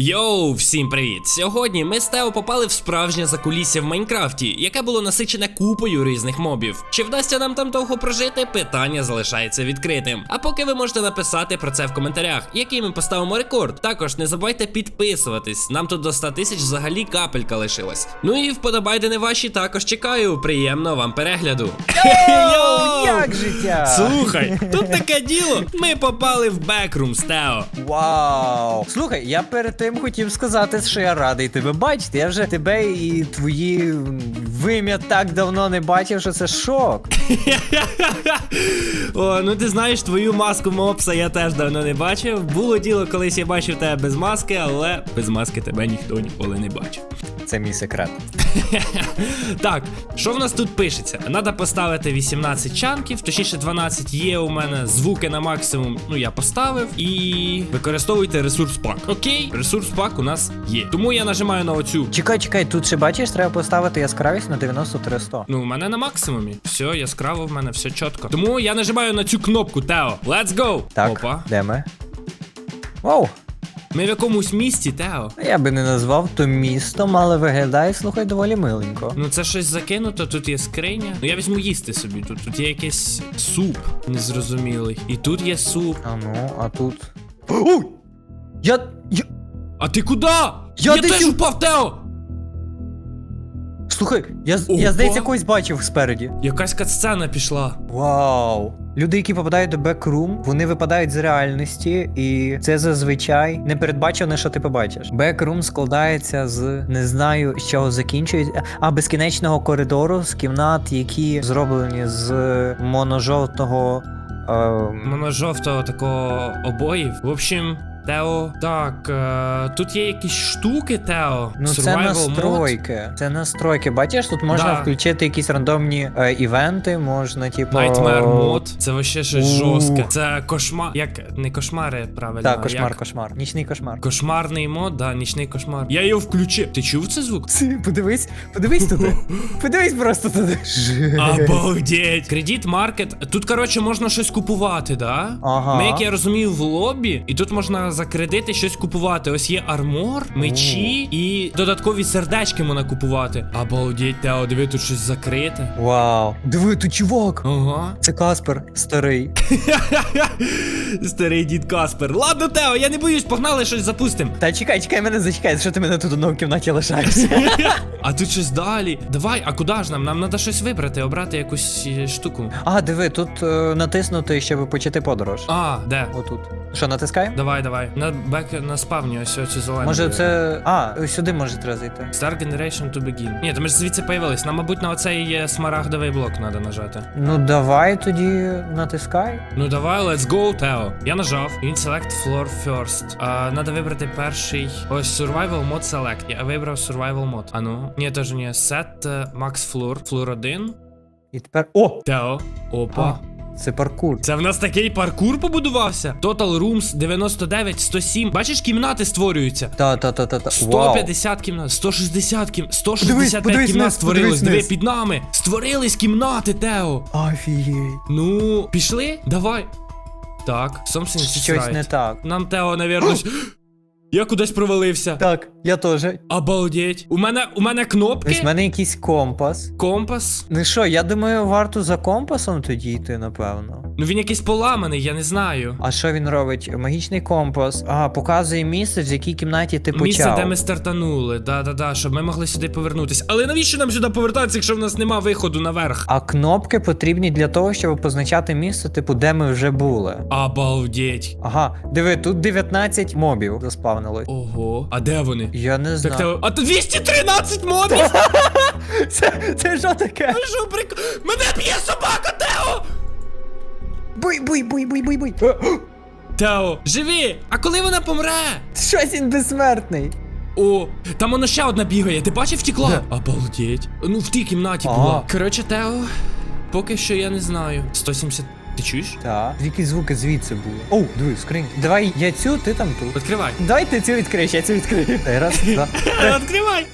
Йоу, всім привіт! Сьогодні ми з Тео попали в справжнє закулісся в Майнкрафті, яке було насичене купою різних мобів. Чи вдасться нам там довго прожити? Питання залишається відкритим. А поки ви можете написати про це в коментарях, який ми поставимо рекорд. Також не забувайте підписуватись. Нам тут до 100 тисяч взагалі капелька лишилась. Ну і вподобайте не ваші також чекаю. Приємного вам перегляду. Йоу! Як життя? Слухай, тут таке діло. Ми попали в бекрум з Тео. Вау! Слухай, я перед тим хотів сказати, що я радий тебе бачити. Я вже тебе і твої вим'я так давно не бачив, що це шок. О, ну ти знаєш, твою маску мопса я теж давно не бачив. Було діло, колись я бачив тебе без маски, але без маски тебе ніхто ніколи не бачив. Це мій секрет. Так, що в нас тут пишеться? Надо поставити 18 чанків, точніше 12 є у мене звуки на максимум. Ну я поставив. І використовуйте ресурс пак. Окей, ресурс пак у нас є. Тому я нажимаю на оцю. Чекай, чекай, тут ще бачиш, треба поставити яскравість на 93-100. Ну, у мене на максимумі. Все, яскраво в мене, все чітко. Тому я нажимаю на цю кнопку, Тео. Let's go! Так, Опа. де ми? Вау! Ми в якомусь місті, Тео. Я би не назвав то містом, але виглядає, слухай, доволі миленько. Ну це щось закинуто, тут є скриня. Ну я візьму їсти собі. Тут тут є якийсь суп незрозумілий. І тут є суп. А ну, а тут. Ой! Я. я... А ти куди? Я я десь теж у- упав, Тео! Слухай, я, я здається, когось бачив спереді. Якась катсцена пішла. Вау! Люди, які попадають до бекрум, вони випадають з реальності, і це зазвичай непередбачене, що ти побачиш. Бекрум складається з не знаю, з чого закінчується, а безкінечного коридору з кімнат, які зроблені з моножовтого. Е, Моно-жовтого такого обоїв. В общем. Тео, так, е, тут є якісь штуки, Тео. ну, це Survival настройки. Це настройки. Бачиш, тут можна Да. включити якісь рандомні е, івенти, можна, типу. Nightmare мод. Це вообще щось У. жорстке. Це кошмар. Як не кошмари, правильно. Так, кошмар, як? кошмар. Нічний кошмар. Кошмарний мод, да, нічний кошмар. Я його включив. Ти чув цей звук? Ці, Подивись, подивись туди. Подивись просто туди. Обалдеть! Кредит маркет. Тут, коротше, можна щось купувати, да? Ага. Ми, як я розумію, в лобі, і тут можна за кредити щось купувати. Ось є армор, мечі і додаткові сердечки можна купувати. Обалдеть, Тео, диви, тут щось закрите. Вау. Диви, тут чувак. Ага. Це Каспер, старий. Старий дід Каспер. Ладно, Тео, я не боюсь, погнали щось запустим. Та чекай, чекай, мене зачекай, що ти мене тут одного в кімнаті лишаєшся. А тут щось далі. Давай, а куди ж нам? Нам треба щось вибрати, обрати якусь е, штуку. А, диви, тут е, натиснути, щоб почати подорож. А, де? Отут. Що, натискаємо? Давай, давай. На бек на спавні ось оцю зелену. Може це. А, ось сюди може треба зайти. Star Generation to begin. Ні, то ми ж звідси появились. Нам, мабуть, на оцей е, смарагдовий блок треба нажати. Ну давай тоді натискай. Ну давай, let's go, Тео. Я нажав. Він select floor first. А, надо вибрати перший. Ось survival mode select. Я вибрав survival mode. А ну. Ні, теж ні. Set е, max floor. Floor 1. І тепер. О! Тео. Опа. Це паркур. Це в нас такий паркур побудувався. Total rooms 99, 107. Бачиш, кімнати створюються. Та-та-та-та-та. 150 кімнат, 160 кімнат, 165 Подивись, подивись кімнат вниз, створилось. подивись Диви вниз. під нами. Створились кімнати, Тео. Офігеть. Ну, пішли? Давай. Так, something is Щось right. не так. Нам Тео, навірно. Я кудись провалився. Так, я теж. Обалдеть. У мене у мене кнопки. Ось в мене якийсь компас. компас. Ну що, я думаю, варто за компасом тоді йти, напевно. Ну він якийсь поламаний, я не знаю. А що він робить? Магічний компас. А, показує місце, в якій кімнаті ти Місце, де ми стартанули, да-да-да, щоб ми могли сюди повернутися. Але навіщо нам сюди повертатися, якщо в нас нема виходу наверх? А кнопки потрібні для того, щоб позначати місце, типу, де ми вже були. Обалдеть. Ага, диви, тут 19 мобів заспавнили. Ого. А де вони? Я не Так, знаю. Тео, а тут 213 мобів! Це, це що таке? Ви що, прик... Мене б'є собака, Тео! Буй, буй, буй, буй, буй, буй. Тео, живі! А коли вона помре? Щось він безсмертний. О, там воно ще одна бігає. Ти бачив втекла? Де? Обалдеть. Ну, в тій кімнаті Ага. була. Коротше, Тео, поки що я не знаю. 170. Ти чуєш? Так. Які звуки звідси були? Оу, диви, скриньки. Давай я цю, ти там ту. Відкривай. Давай ти цю відкриєш, я цю відкрию. Раз, два. Відкривай!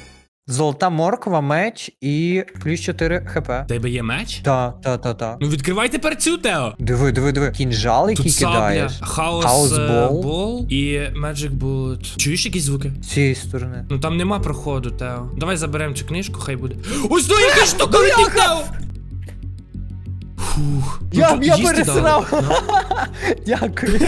Золота морква, меч і плюс 4 хп. Тебе є меч? Та, та, та, та. Ну відкривай тепер цю Тео. Диви, диви, диви. Кінжал, який Тут сабля, кидаєш. хаос, Хаос е, бол. бол і Magic Bullet. Чуєш якісь звуки? З цієї сторони. Ну там нема проходу, Тео. Давай заберемо цю книжку, хай буде. Ось ну яка штука летить, Тео! Фух. Ну, Я- я пересрав. Дякую.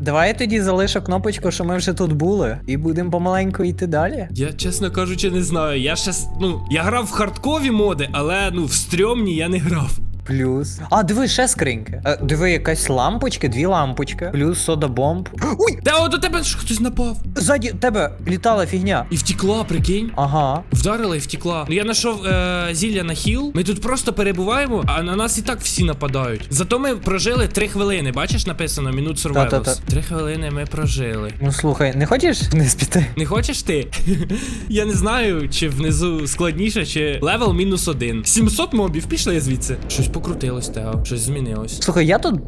Давай я тоді залишу кнопочку, що ми вже тут були, і будемо помаленьку йти далі. Я, чесно кажучи, не знаю. Я ще, ну, я грав в хардкові моди, але ну в стрьомні я не грав. Плюс. А, диви, ще скриньки. Е, диви, якась лампочки, дві лампочки. Плюс сода бомб. Ой! Тео, до тебе ж хтось напав. Ззаді тебе літала фігня. І втекла, прикинь. Ага. Вдарила і втекла. Ну я знайшов е, зілля на хіл. Ми тут просто перебуваємо, а на нас і так всі нападають. Зато ми прожили три хвилини. Бачиш, написано Survivals. Та-та-та. Три хвилини ми прожили. Ну слухай, не хочеш вниз піти? Не хочеш ти? я не знаю, чи внизу складніше, чи левел мінус один. 700 мобів, пішли звідси. Щось покрутилось, Тео, щось змінилось. Слухай, я тут.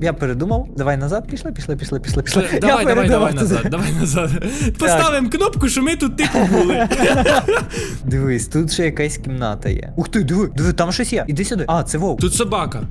Я передумав. Давай назад, пішли, пішли, пішли, пішли, пішли. Давай, я давай, передумав давай назад, давай назад. Поставимо кнопку, що ми тут типу були. Дивись, тут ще якась кімната є. Ух ти, диви, диви, там щось є. Іди сюди. А, це вовк. Тут собака.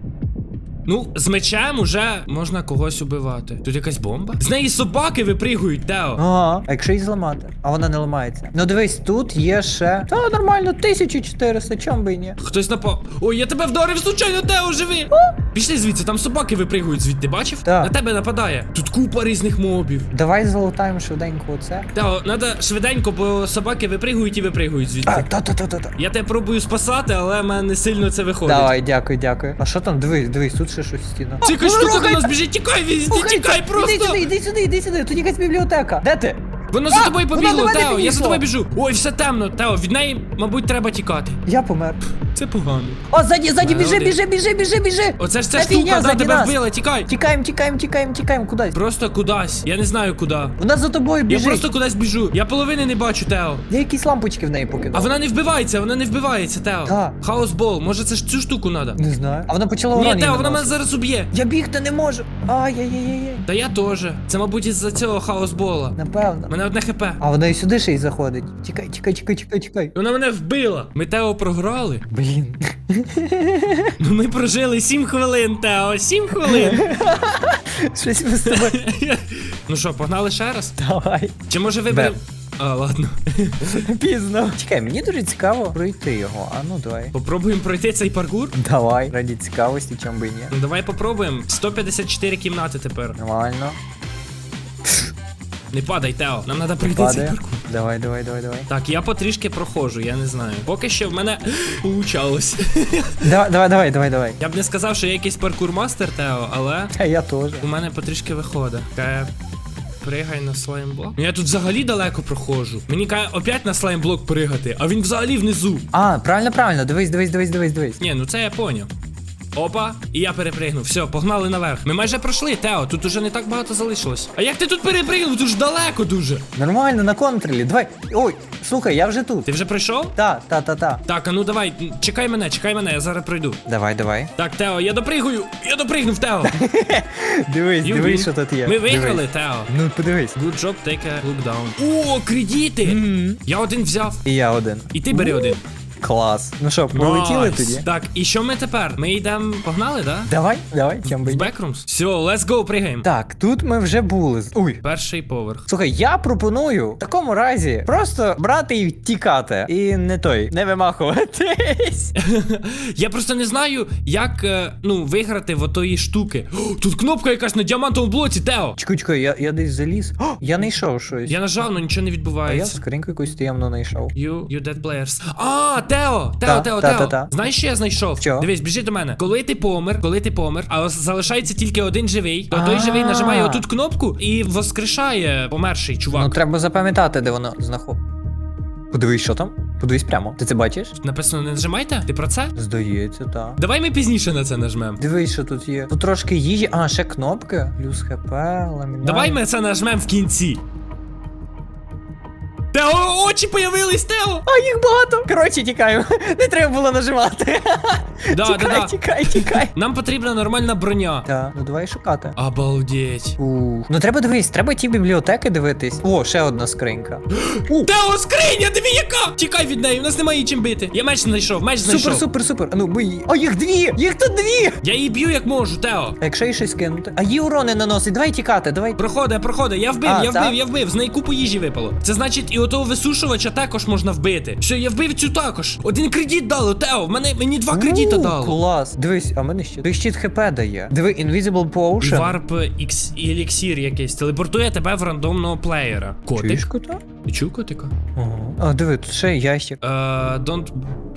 Ну, з мечем уже можна когось убивати. Тут якась бомба? З неї собаки випригують, Тео. Ага, а якщо її зламати, а вона не ламається. Ну дивись, тут є ще. Та нормально, 1400, чом би і ні. Хтось напав. Ой, я тебе вдарив случайно, Тео, живи! Пішли звідси, там собаки випригують звідти, бачив? Так. На тебе нападає. Тут купа різних мобів. Давай залутаємо швиденько оце. Тео, треба швиденько, бо собаки випригують і випригують звідти. А, та-та-та-та-та. Я тебе пробую спасати, але в мене не сильно це виходить. Давай, дякую, дякую. А що там? Дивись, дивись, тут ще щось стіна. Ці штука до нас біжить, тікай, візді, тікай Іди просто! сюди, іди сюди, іди сюди. Тут якась бібліотека. Де ти? Воно за А, тобою вона побігло, мене Тео, я за підійшла. тобою біжу. Ой, все темно, Тео, від неї, мабуть, треба тікати. Я помер. Це погано. О, ззаді, ззаді, біжи, біжи, біжи, біжи, біжи. Оце ж ця Та штука, да, ззаді тебе нас. вбила, тікай. Тікаємо, тікаємо, тікаємо, тікаємо, кудись. Просто кудись. Я не знаю куди. Вона за тобою Я біжить. просто кудись біжу. Я половини не бачу, Тео. Я якісь лампочки в неї А вона не вбивається, вона не вбивається, Тео. Хаос бол, може це ж цю штуку треба? Не знаю. А вона почала Ні, Тео, вона мене наносити. зараз уб'є. Я бігти не можу. Ай-яй-яй-яй. Та я теж. Це, мабуть, із-за цього хаос бола. Напевно. Мене одне хп. А вона і сюди ще й заходить. Тікай, тікай, тікай, тікай, тікай. Вона мене вбила. Ми Тео програли. Блін. Ну ми прожили 7 хвилин, Тео, 7 хвилин. Щось ми з тобою. ну що, погнали ще раз? Давай. Чи може виберемо. А, ладно. Пізно. Чекай, мені дуже цікаво пройти його. А ну давай. Попробуємо пройти цей паркур. Давай. Раді цікавості, чом би ні. Ну давай попробуємо. 154 кімнати тепер. Нормально. Не падай, Тео. Нам треба пройти цей паркур. Давай, давай, давай, давай. Так, я потрішки проходжу, я не знаю. Поки що в мене получалось. Давай, давай, давай, давай, давай. Я б не сказав, що я якийсь паркур-мастер, Тео, але А я теж. у мене потрішки виходить. Каже, пригай на слаймблок. Ну я тут взагалі далеко проходжу. Мені каже, опять на слаймблок пригати, а він взагалі внизу. А, правильно, правильно. Дивись, дивись, дивись, дивись, дивись. Ні, ну це я поняв. Опа, і я перепригнув. Все, погнали наверх. Ми майже пройшли, Тео, тут уже не так багато залишилось. А як ти тут перепригнув? Тут ж далеко дуже. Нормально, на контролі. Давай. Ой, слухай, я вже тут. Ти вже прийшов? Та, та, та, та. Так, а ну давай, чекай мене, чекай мене, я зараз пройду. Давай, давай. Так, Тео, я допригую! Я допригнув, Тео! Дивись, You дивись, win. що тут є. Ми Дивись. виграли, Тео. Ну, подивись. Good job, take a look down. О, кредити! Я один взяв. І я один. І ти бери один. Клас. Ну що, полетіли Найс. тоді? Так, і що ми тепер? Ми йдемо, погнали, да? Давай, давай, чим би. В. Backrooms? Все, let's go, пригаємо. Так, тут ми вже були. Ой. Перший поверх. Слухай, я пропоную в такому разі просто брати і тікати. І не той, не вимахуватись. Я просто не знаю, як е, ну, виграти в отої штуки. О, тут кнопка якась на діамантовому блоці, Тео! Чекай, чекай, я, я десь заліз. О, я не йшов щось. Я нажав, але нічого не А я відбувається. скриньку якусь таємно не йшов. You, you dead players. А, Тео! Тео, Та, Тео, та, Тео. та. Знаєш, що я знайшов? Що? Дивись, біжи до мене. Коли ти помер, коли ти помер, а ос- залишається тільки один живий, то той А. живий нажимає отут кнопку і воскрешає померший чувак. Ну треба запам'ятати, де воно знаходить. Подивись, що там. Подивись прямо. Ти це бачиш? Написано не нажимайте? Ти про це? Здається, так. Давай ми пізніше на це нажмемо. Дивись, що тут є. Тут трошки їжі. А, ще кнопки. Плюс хп, ламінар. Давай ми це нажмемо в кінці. Тео, очі появились, Тео! А їх багато. Коротше, тікаємо. Не треба було нажимати. Да, да, тікай, да. тікай, тікай. Нам потрібна нормальна броня. Так, ну давай шукати. Обалдеть. Ух. Ну треба дивись, треба ті бібліотеки дивитись. О, ще одна скринька. Тео, скриня, диви яка! Тікай від неї, в нас немає чим бити. Я меч знайшов, меч знайшов. Супер, супер, супер. А ну її. А їх дві! Їх тут дві! Я її б'ю як можу, Тео. А якщо їй щось кинути? А її урони наносить. Давай тікати, давай. Проходи, проходи, я вбив, А, я вбив, так? я вбив. З неї купу їжі випало. Це значить, і отого висушувача також можна вбити. Що я вбив цю також. Один кредит дало, Тео. Мене мені два кредита дали дало. Клас. Дивись, а мене ще. Ти щит хп дає. Диви, Invisible Potion. Варп ікс еліксір якийсь телепортує тебе в рандомного плеєра. Котик. Чуєш кота? Ти чув котика? Ага. А, диви, тут ще ящик. Е, don't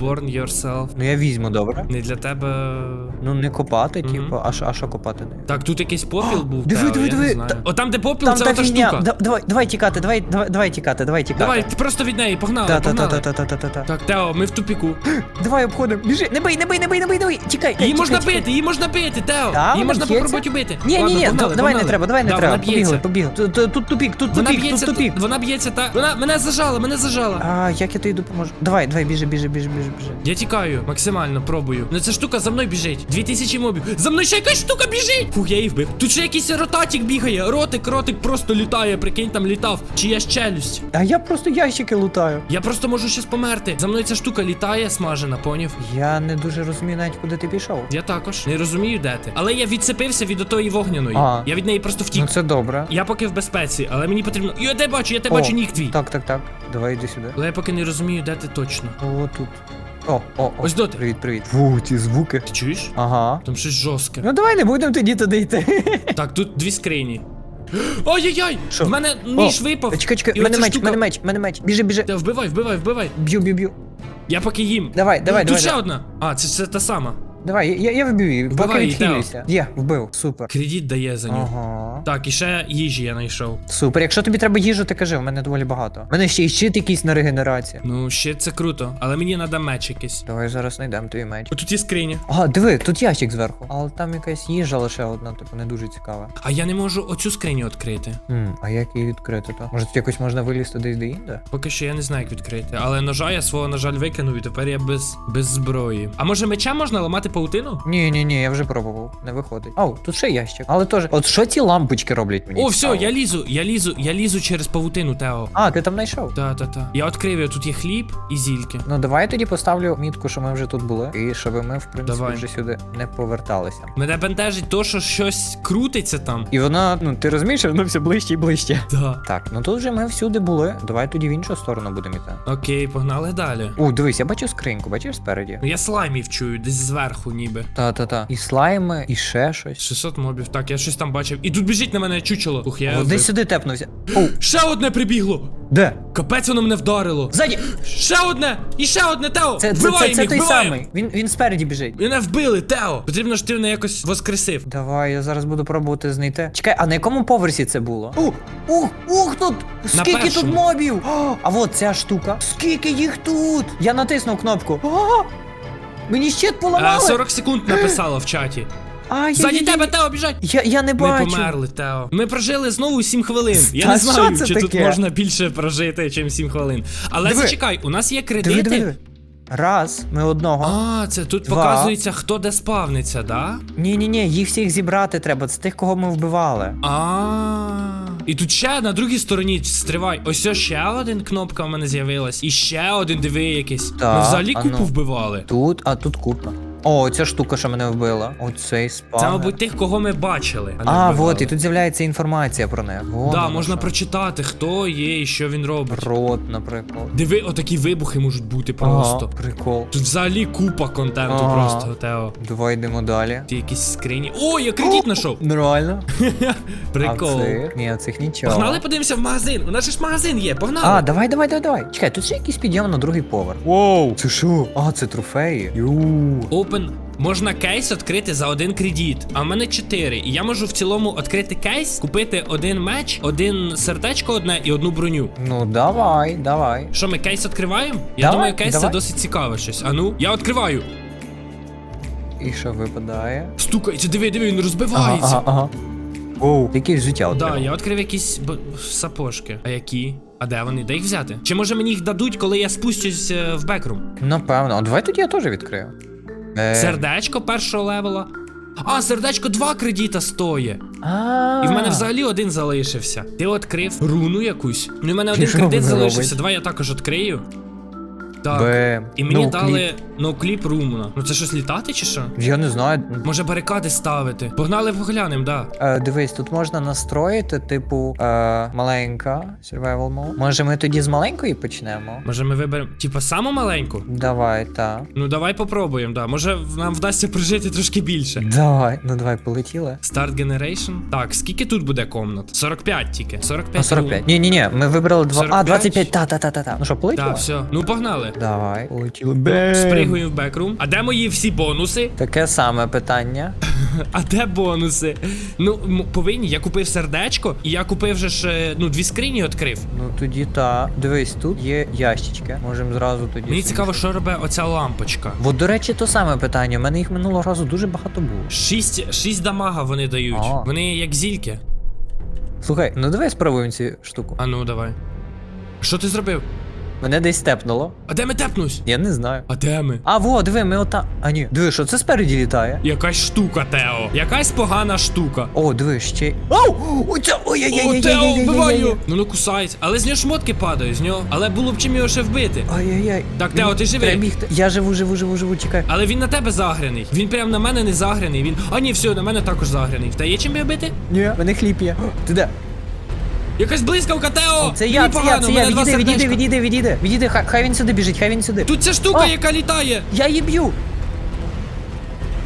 burn yourself. Ну я візьму, добре. Не для тебе. Ну не копати, Мгм. типу, а що, а що копати не? Так, тут якийсь попіл був. диви, Тео, диви, я диви. Не знаю. Та- О, там, де попіл, Там це та ота штука. Да- давай, давай тікати, давай, давай, давай тікати, давай тікати. Давай, ти просто від неї, погнали, Та, та, та, погнали. та, та, та, та, та. Так, Тео, ми в тупіку. Давай обходимо. Біжи, не бий, не бий, не бий, не бий, не бий. Тікай. Її тікай, можна тікай. бити, її можна бити, Тео. Да, її вона можна б'ється? попробувати убити. Ні, ні, Ладно, ні, погнали, давай не погнали. треба, давай не Да, треба. Вона б'ється. Побігли, побігли. Тут, тут, тут тупік, тут Вона тупік, тут б'ється, тупік. вона б'ється, та. Вона мене зажала, мене зажала. А, як я тобі допоможу? Давай, давай, біжи, біжи, біжи, біжи, біжи. Я тікаю, максимально пробую. Ну ця штука за мною біжить. Дві тисячі мобів. За мною ще якась штука біжить. Фух, я її вбив. Тут ще якийсь ротатик бігає. Ротик, ротик просто літає. Прикинь, там літав. Чия челюсть. А я просто ящики лутаю. Я просто можу щас померти. За мною ця штука літає, смажена, поняв? Я не дуже розумію навіть, куди ти пішов. Я також не розумію, де ти. Але я відцепився від отої вогняної. А. Я від неї просто втік. Ну це добре. Я поки в безпеці, але мені потрібно. Я де бачу, я те О, бачу нік твій. Так, так, так. Давай йди сюди. Але я поки не розумію, де ти точно. О, тут. О, о, о. Ось доти. Привіт, привіт. Фу, ці звуки. Ти чуєш? Ага. Там щось жорстке. Ну давай не будемо тоді туди йти. Так, тут дві скрині. Ой-ой-ой! Що? В мене ніж випав. Чекай, чекай, І мене оця меч, штука- мене меч, мене меч. Біжи, біжи. Та вбивай, вбивай, вбивай. Б'ю, б'ю, б'ю. Я поки їм. Давай, давай, Тут давай. ще давай. одна. А, це, це та сама. Давай, я, я вбив її, поки Вбивай відхилюйся. Є, вбив, супер. Кредит дає за нього. Ага. Так, і ще їжі я знайшов. Супер. Якщо тобі треба їжу, ти кажи, в мене доволі багато. У мене ще й щит якийсь на регенерацію. Ну, ще це круто, але мені треба меч якийсь. Давай зараз знайдемо твій меч. О, тут є скриня. Ага, диви, тут ящик зверху. Але там якась їжа лише одна, типу, не дуже цікава. А я не можу оцю скриню відкрити. Хм, а як її відкрити, то? Може тут якось можна вилізти десь де інде? Поки що я не знаю, як відкрити. Але ножа я свого, на жаль, викинув, і тепер я без, без зброї. А може меча можна ламати паутину? Ні, ні, ні, я вже пробував. Не виходить. Ау, тут ще ящик. Але теж. От що ці лампочки роблять мені? О, все, я лізу, я лізу, я лізу через павутину, Тео. А, ти там знайшов? Та, та, та. Я відкрив, тут є хліб і зільки. Ну давай я тоді поставлю мітку, що ми вже тут були, і щоб ми, в принципі, Давай. вже сюди не поверталися. Мене бентежить то, що щось крутиться там. І вона, ну ти розумієш, воно все ближче і ближче. Да. Так, ну тут вже ми всюди були. Давай тоді в іншу сторону будемо йти. Окей, погнали далі. О, дивись, я бачу скриньку, бачиш спереді? Ну я слаймів чую, десь зверху ніби. Та-та-та. І слайми, і ще щось. 600 мобів, так, я щось там бачив. І тут біжить на мене чучело. Ух, я. Десь сюди тепнувся. О, Ще одне прибігло! де? Капець воно мене вдарило. Ззаді! Ще одне! І ще одне, Тео! Це, це, Вбиваємо це, це їх, той вбиваємо! самий. Він, він спереді біжить. Мене вбили, Тео! Потрібно ж ти мене якось воскресив. Давай, я зараз буду пробувати знайти. Чекай, а на якому поверсі це було? Ух, ух, ух тут! Скільки тут першому. мобів! О, а от ця штука. Скільки їх тут? Я натиснув кнопку. О, мені щит поламали. А, 40 секунд написало в чаті. Заді Ззаді тебе, Тео, біжать! Я, я не Ми померли, Тео. Ми прожили знову 7 хвилин. Я Та не що знаю, це чи тут можна більше прожити, ніж 7 хвилин. Але Диви. зачекай, у нас є кредити. Диви, диви, диви. Раз, ми одного. А, це тут Два. показується, хто де спавниться, да? Ні, ні, ні, їх всіх зібрати треба. Це тих, кого ми вбивали. А. І тут ще на другій стороні стривай. Ось ось ще один кнопка в мене з'явилась. І ще один диви якийсь. Ми взагалі купу ну. вбивали. Тут, а тут купа. О, ця штука, що мене вбила. Оцей спам. Це, мабуть, тих, кого ми бачили. А, А, от, і тут з'являється інформація про них. Вон Да, можна що. прочитати, хто є і що він робить. Рот, наприклад. Диви, отакі вибухи можуть бути просто. Ага, прикол. Тут взагалі купа контенту Ага. просто, Тео. Давай йдемо далі. Ті якісь скрині. О, я кредит знайшов! Нормально. Прикол. А цих? Ні, цих нічого. Погнали подивимося в магазин. У нас же ж магазин є, погнали. А, давай, давай, давай, давай. Чекай, тут ще якийсь підйом на другий поверх. Воу. Це що? А, це трофеї. Ю. Open. Можна кейс відкрити за один кредит, а в мене 4. І я можу в цілому відкрити кейс, купити один меч, один сердечко одне і одну броню. Ну, давай, давай. Що, ми кейс відкриваємо? Я Давай, думаю, кейс давай. це досить цікаве щось. А ну, я відкриваю. І що випадає? Стукається, диви, диви, він розбивається. ага, ага. Воу. Якесь життя Да, я відкрив якісь б... сапожки. А які? А де вони? Де їх взяти? Чи може мені їх дадуть, коли я спустюсь е, в бекрум? Напевно. А давай тоді я теж відкрию. Е, Сердечко першого левела. А, сердечко два кредита стоїть. І в мене взагалі один залишився. Ти відкрив руну якусь. Ну, і в мене один що кредит залишився. робить? Давай я також відкрию. Так. Б. І мені Ну, дали кліп. ноукліп руна. Ну це щось літати чи що? Я не знаю. Може барикади ставити. Погнали поглянемо, да. Е, дивись, тут можна настроїти, типу, е, маленька survival mode. Може, ми тоді з маленької почнемо? Може ми виберемо, типа, саму маленьку? Давай, так. Ну давай попробуємо, да. Може нам вдасться прожити трошки більше. Давай, ну давай, полетіли. Start Generation. Так, скільки тут буде комнат? 45 тільки. 45. А 45. Ні, ні, ні, ми вибрали два. 45? А, 25, та, та, та, та, та. Ну що, полетіли? Так, все. Ну погнали. Давай. Полетіли. Спригуємо в бекрум. А де мої всі бонуси? Таке саме питання. А де бонуси? Ну, м- повинні. Я купив сердечко, і я купив же ж, е, ну, дві скрині відкрив. Ну тоді та. Дивись, тут є ящички. Можемо зразу тоді. Мені цікаво, що робить оця лампочка. От, до речі, то саме питання. У мене їх минулого разу дуже багато було. Шість, шість дамага вони дають. А. Вони як зільки. Слухай, ну давай спробуємо цю штуку. А ну давай. Що ти зробив? Мене десь тепнуло. А де ми тепнусь? Я не знаю. А де ми? А, во, диви, ми ота. А ні, диви, що це спереді літає? Якась штука, Тео. Якась погана штука. О, диви, ще. Оу! Оця! ой яй О, Тео, вбивай яй! Ну не кусається. Але з нього шмотки падають, з нього. Але було б чим його ще вбити. Ай-яй-яй. Так, Тео, ти живий? Я живу, живу, живу, живу, чекай. Але він на тебе загряний. Він прям на мене не загряний. Він. А ні, все, на мене також загряний. Та є чим бити? Ні, мене хліб є. Ти де? Якась блискавка, Тео! Це Мені я, це я, погано, це я. мене два Відійди, відійди, сердечка. відійди, відійди. Відійди, хай, хай він сюди біжить, хай він сюди. Тут ця штука, А! яка літає. Я її б'ю.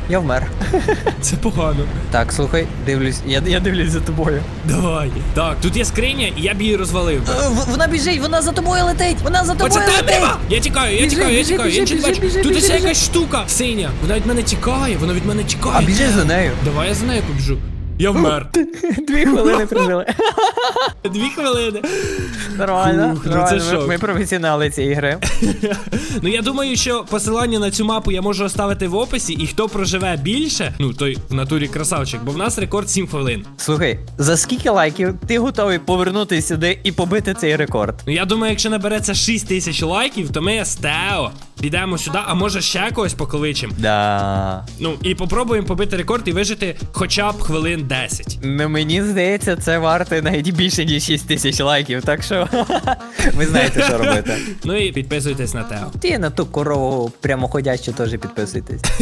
Я вмер. Це погано. Так, слухай, дивлюсь, я, я дивлюсь за тобою. Давай. Так, тут є скриня, і я б її розвалив. Е, в- Вона біжить, вона за тобою летить! Вона за тобою Оце летить! темрява! Я тікаю, я Біжи, тікаю, я біжи, тікаю, я біжи, нічого не біжи, бачу. біжи, Тут біжи, ще біжи. якась штука синя. Вона від мене тікає, вона від мене тікає. А біжи за нею. Давай я за нею побіжу. Я вмер. Дві хвилини прожили. Дві хвилини. Нормально. Ух, ну це нормально. шок. Ми, ми професіонали цієї гри. Ну я думаю, що посилання на цю мапу я можу оставити в описі, і хто проживе більше, ну той в натурі красавчик, бо в нас рекорд 7 хвилин. Слухай, за скільки лайків ти готовий повернутися сюди і побити цей рекорд? Ну я думаю, якщо набереться 6 тисяч лайків, то ми з Тео підемо сюди, а може ще когось покличемо. Да. Ну і попробуємо побити рекорд і вижити хоча б хвилин 10. Ну мені здається, це варто навіть більше, ніж 6 тисяч лайків, так що ви знаєте, що робити. Ну і підписуйтесь на Тео. Ти на ту корову прямоходящу теж підписуйтесь.